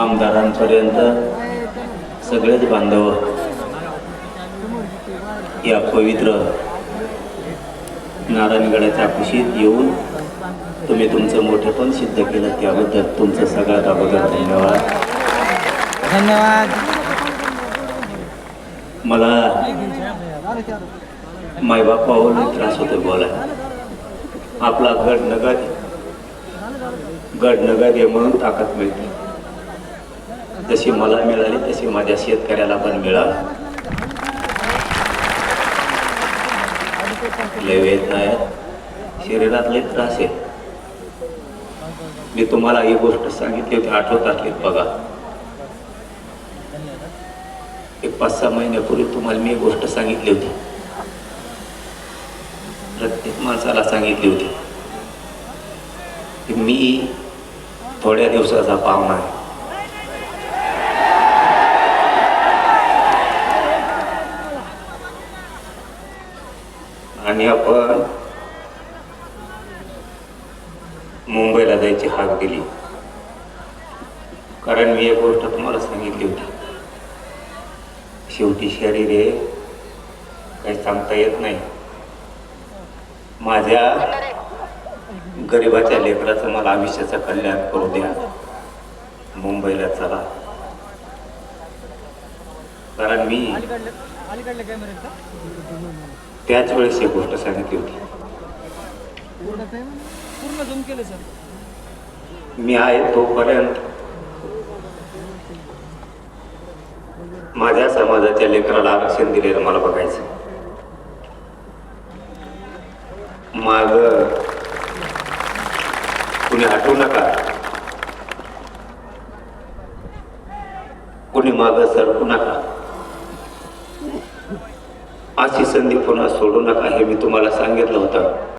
आमदारांपर्यंत सगळेच बांधव या पवित्र नारायणगडाच्या कुशीत येऊन तुम्ही तुमचं मोठेपण सिद्ध केलं त्याबद्दल तुमचं सगळ्यात अगोदर धन्यवाद. धन्यवाद. मला मायबापावर त्रास होतो बोलाय आपला गड नगद गड नगद आहे म्हणून ताकद मिळते. जशी मला मिळाली तशी माझ्या शेतकऱ्याला पण मिळाली. लय वेदना आहेत शरीरात लय त्रास आहे मी तुम्हाला ही गोष्ट सांगितली होती आठवत असली बघा. एक पाच सहा महिन्यापूर्वी तुम्हाला मी गोष्ट सांगितली होती. प्रत्येक माणसाला सांगितली होती. की मी थोड्या दिवसाचा पाहुणा आहे. आणि आपण मुंबईला जायची हाक दिली. कारण मी एक गोष्ट तुम्हाला सांगितली होती. शेवटी शरीर आहे काही सांगता येत नाही. माझ्या गरिबाच्या लेकराचं मला आयुष्याचं कल्याण करू द्या. मुंबईला चला. कारण मी त्याच वेळेस एक गोष्ट सांगितली होती. पूर्ण झूम केले सर मी आहे तोपर्यंत माझ्या समाजाच्या लेकराला आरक्षण दिलेलं मला बघायचं. माग कुणी हटवू नका. कुणी माग सरकू नका. अशी संधी पुन्हा सोडू नका हे मी तुम्हाला सांगितलं होतं.